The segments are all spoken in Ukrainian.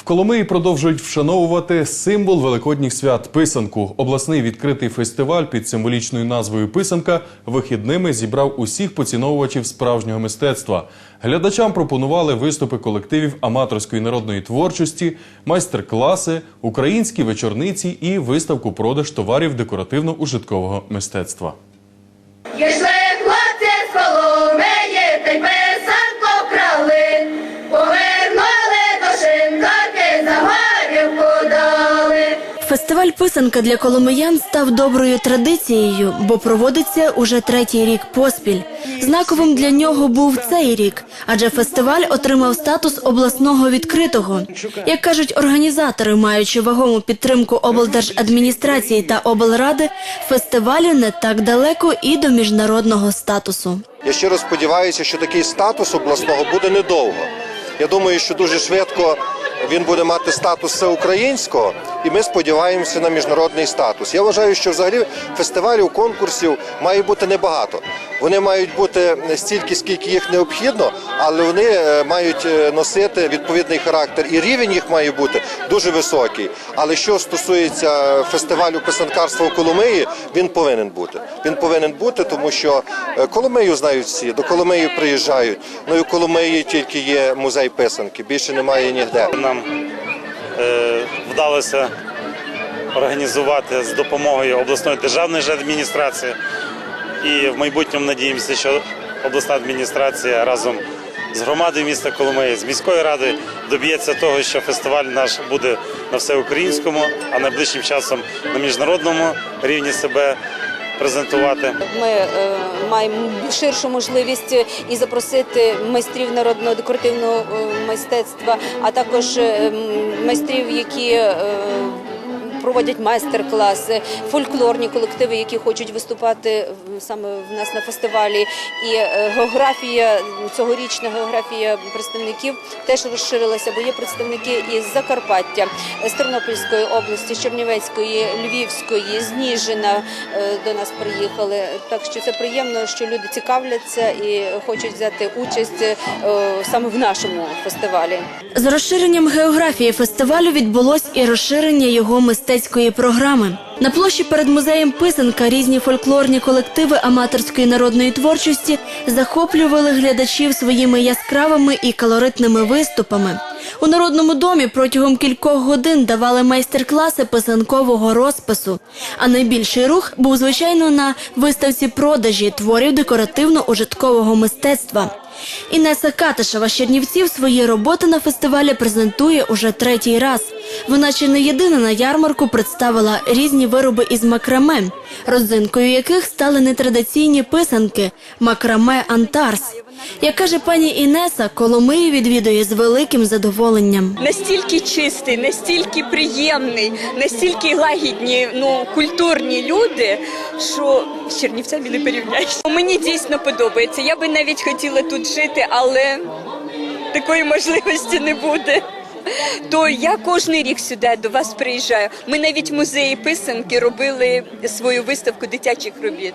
В Коломиї продовжують вшановувати символ великодніх свят писанку. Обласний відкритий фестиваль під символічною назвою Писанка вихідними зібрав усіх поціновувачів справжнього мистецтва. Глядачам пропонували виступи колективів аматорської народної творчості, майстер-класи, українські вечорниці і виставку продаж товарів декоративно-ужиткового мистецтва. Фестиваль писанка для коломиян став доброю традицією, бо проводиться уже третій рік поспіль. Знаковим для нього був цей рік, адже фестиваль отримав статус обласного відкритого. Як кажуть організатори, маючи вагому підтримку облдержадміністрації та облради, фестивалю не так далеко і до міжнародного статусу. Я щиро сподіваюся, що такий статус обласного буде недовго. Я думаю, що дуже швидко він буде мати статус всеукраїнського, і ми сподіваємося на міжнародний статус. Я вважаю, що взагалі фестивалів, конкурсів має бути небагато. Вони мають бути стільки, скільки їх необхідно, але вони е, мають е, носити відповідний характер, і рівень їх має бути дуже високий. Але що стосується фестивалю писанкарства у Коломиї, він повинен бути. Він повинен бути, тому що е, Коломию знають всі, до Коломиї приїжджають. Ну і в Коломиї тільки є музей писанки, більше немає ніде. Нам е, вдалося організувати з допомогою обласної державної адміністрації. І в майбутньому надіємося, що обласна адміністрація разом з громадою міста Коломиї, з міською радою доб'ється того, що фестиваль наш буде на всеукраїнському, а найближчим часом на міжнародному рівні себе презентувати. Ми е, маємо ширшу можливість і запросити майстрів народного декоративного е, мистецтва, а також е, майстрів, які е, проводять майстер-класи, фольклорні колективи, які хочуть виступати саме в нас на фестивалі. І е, географія цьогорічна географія представників теж розширилася, бо є представники із Закарпаття, з Тернопільської області, з Чернівецької, Львівської, з Ніжина е, до нас приїхали. Так що це приємно, що люди цікавляться і хочуть взяти участь е, саме в нашому фестивалі. З розширенням географії фестивалю відбулось і розширення його мистецької програми. На площі перед музеєм Писанка різні фольклорні колективи аматорської народної творчості захоплювали глядачів своїми яскравими і калоритними виступами. У народному домі протягом кількох годин давали майстер-класи писанкового розпису. А найбільший рух був звичайно на виставці продажі творів декоративно-ужиткового мистецтва. Інеса Катишева з Чернівців свої роботи на фестивалі презентує уже третій раз. Вона чи не єдина на ярмарку представила різні вироби із макраме, родзинкою яких стали нетрадиційні писанки макраме Антарс. Як каже пані Інеса, Коломию відвідує з великим задоволенням. настільки чистий, настільки приємний, настільки лагідні, ну культурні люди, що з Чернівцями не порівняєш. Мені дійсно подобається. Я би навіть хотіла тут жити, але такої можливості не буде. То я кожен рік сюди до вас приїжджаю. Ми навіть в музеї писанки робили свою виставку дитячих робіт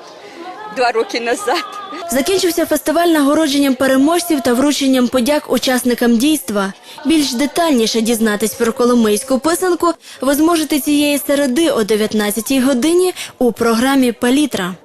два роки назад. Закінчився фестиваль нагородженням переможців та врученням подяк учасникам дійства. Більш детальніше дізнатись про коломийську писанку ви зможете цієї середи о 19 годині у програмі Палітра.